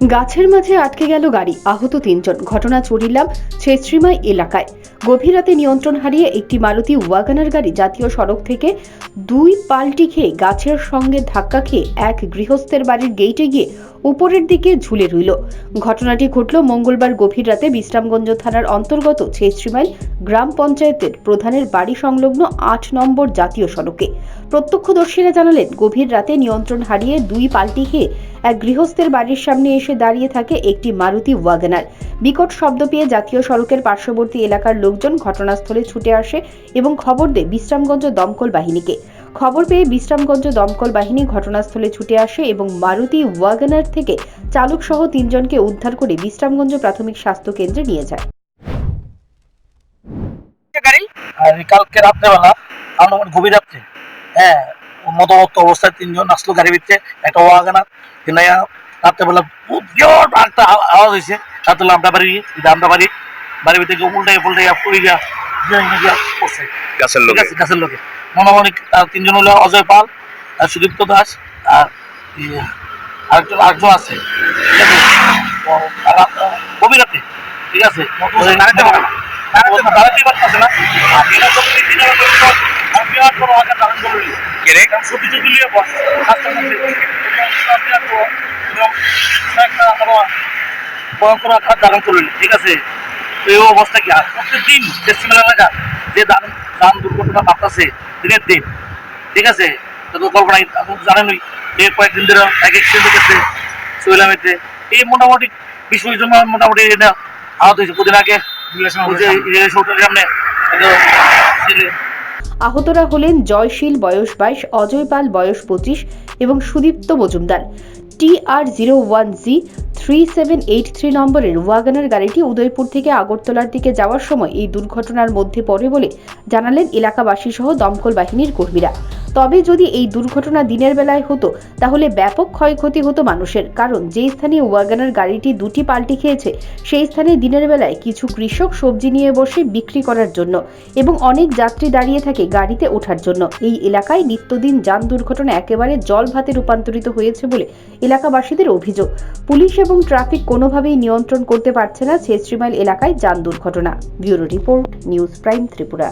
গাছের মাঝে আটকে গেল গাড়ি। আহত তিনজন। ঘটনা চড়িলাম ছেত্রিমাই এলাকায়। গভীর রাতে নিয়ন্ত্রণ হারিয়ে একটি মারুতি ওয়াগানার গাড়ি জাতীয় সড়ক থেকে দুই পাল্টি খেয়ে গাছের সঙ্গে ধাক্কা খেয়ে এক গৃহস্থের বাড়ির গেইটে গিয়ে উপরের দিকে ঝুলে রইল। ঘটনাটি ঘটল মঙ্গলবার গভীর রাতে বিশ্রামগঞ্জ থানার অন্তর্গত ছেত্রিমাইল গ্রাম পঞ্চায়েতের প্রধানের বাড়ি সংলগ্ন আট নম্বর জাতীয় সড়কে। প্রত্যক্ষদর্শীরা জানালেন গভীর রাতে নিয়ন্ত্রণ হারিয়ে দুই পাল্টি খেয়ে এক গৃহস্থের বাড়ির সামনে এসে দাঁড়িয়ে থাকে একটি মারুতি ওয়াগনার। বিকট শব্দ পেয়ে জাতীয় সড়কের পার্শ্ববর্তী এলাকার লোকজন ঘটনাস্থলে ছুটে আসে এবং খবর দেয় বিশ্রামগঞ্জ দমকল বাহিনীকে। খবর পেয়ে বিশ্রামগঞ্জ দমকল বাহিনী ঘটনাস্থলে ছুটে আসে এবং মারুতি ওয়াগনার থেকে চালক সহ তিনজনকে উদ্ধার করে বিশ্রামগঞ্জ প্রাথমিক স্বাস্থ্য কেন্দ্রে নিয়ে যায়। কালকে রাত্রেবেলা আমার গভীর রাত্রে। হ্যাঁ মতমত অবস্থায় তিনজন আসলো গাড়ি ভিতরে একটা ওয়াগানা কিন্তু রাত্রেবেলা খুব জোর একটা আওয়াজ হয়েছে। রাত্রে আমরা বাড়ি এটা আমরা বাড়ি বাড়ির ভিতরে গিয়ে উল্টাই পুল্টাই পড়ে গিয়া গিয়া- গিয়া পড়ছে। গাছের লোকে। গাছের লোকে। মনোমনি তার তিনজন হলো অজয় পাল আর সুদীপ্ত দাস আর আরেকজন আরেকজন আছে। ঠিক আছে? তো তারা গভীর রাতে ঠিক আছে? আরও ভয়ঙ্কর আকার ধারণ করে নিল। ঠিক আছে? তো এই অবস্থা কি? আর প্রত্যেকদিন ফেস্টিভ্যাল এলাকা যে দান দান দুর্ঘটনা বাড়তেছে দিনের দিন ঠিক আছে? তো কল্পনা জানেনই এই কয়েকদিন ধরে এক এক্সিডেন্ট হয়েছে সোহেলামেতে এই মোটামুটি বিশ পঁচিশ জন মোটামুটি এটা আহত হয়েছে। কদিন আগে রিলেশন সামনে ছেলে আহতরা হলেন জয়শীল বয়স বাইশ, অজয় পাল বয়স পঁচিশ এবং Sudipta Majumdar. T R zero one G three seven eight three নম্বরের ওয়াগানার গাড়িটি উদয়পুর থেকে আগরতলার দিকে যাওয়ার সময় এই দুর্ঘটনার মধ্যে পড়ে বলে জানালেন এলাকাবাসী সহ দমকল বাহিনীর কর্মীরা। তবে যদি এই দুর্ঘটনা দিনের বেলায় হতো, তাহলে ব্যাপক ক্ষয়ক্ষতি হতো মানুষের। কারণ যে স্থানে ওয়াগানার গাড়িটি দুটি পাল্টি খেয়েছে, সেই স্থানে দিনের বেলায় কিছু কৃষক সবজি নিয়ে বসে বিক্রি করার জন্য এবং অনেক যাত্রী দাঁড়িয়ে থাকে গাড়িতে ওঠার জন্য। এই এলাকায় নিত্যদিন যান দুর্ঘটনা একেবারে জল ভাতে রূপান্তরিত হয়েছে বলে এলাকাবাসীদের অভিযোগ। পুলিশ এবং ট্রাফিক কোনোভাবেই নিয়ন্ত্রণ করতে পারছে না ছেত্রিমাইল এলাকায় যান দুর্ঘটনা। Bureau report, news prime Tripura.